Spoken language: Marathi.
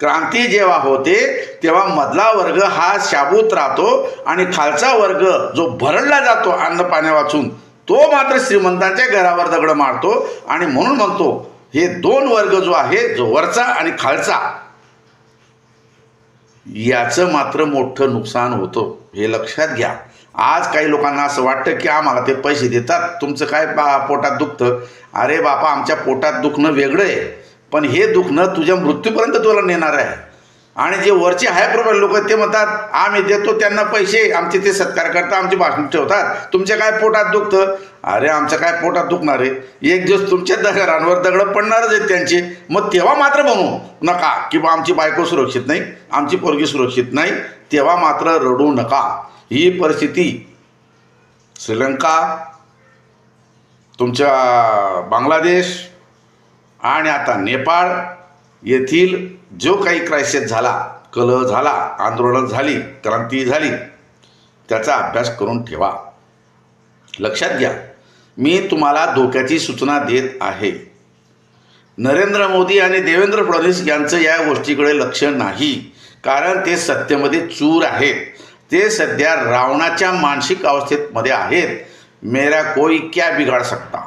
क्रांती जेव्हा होते तेव्हा मधला वर्ग हा शाबूत राहतो आणि खालचा वर्ग जो भरडला जातो अन्न पाण्या वाचून तो मात्र श्रीमंतांच्या घरावर दगड मारतो आणि म्हणून म्हणतो हे दोन वर्ग जो आहे जो वरचा आणि खालचा याचं मात्र मोठं नुकसान होतं. हे लक्षात घ्या. आज काही लोकांना असं वाटतं की आम्हाला ते पैसे देतात. तुमचं काय बा पोटात दुखतं? अरे बापा आमच्या पोटात दुखणं वेगळं आहे. पण हे दुखणं तुझ्या मृत्यूपर्यंत तुला नेणार आहे. आणि जे वरचे हाय प्रोफाईल लोक ते म्हणतात आम्ही देतो त्यांना पैसे आमचे ते सत्कार करता आमची भाषण ठेवतात. तुमच्या काय पोटात दुखतं? अरे आमचं काय पोटात दुखणार आहे? एक दिवस तुमच्या दगडांवर दगडं पडणारच आहेत त्यांचे. मग तेव्हा मात्र म्हणू नका की बा आमची बायको सुरक्षित नाही आमची पोरगी सुरक्षित नाही. तेव्हा मात्र रडू नका. ही परिस्थिती श्रीलंका तुमच्या बांगलादेश आणि आता नेपाळ येथील जो काही क्रायसिस झाला कलह झाला आंदोलन झाली क्रांती झाली त्याचा अभ्यास करून ठेवा. लक्षात घ्या मी तुम्हाला धोक्याची सूचना देत आहे. नरेंद्र मोदी आणि देवेंद्र फडणवीस यांचं या गोष्टीकडे लक्ष नाही कारण ते सत्तेमध्ये चूर आहेत. ते सध्या रावणाच्या मानसिक अवस्थेमध्ये आहेत. मेरा कोई क्या बिघाड सकता?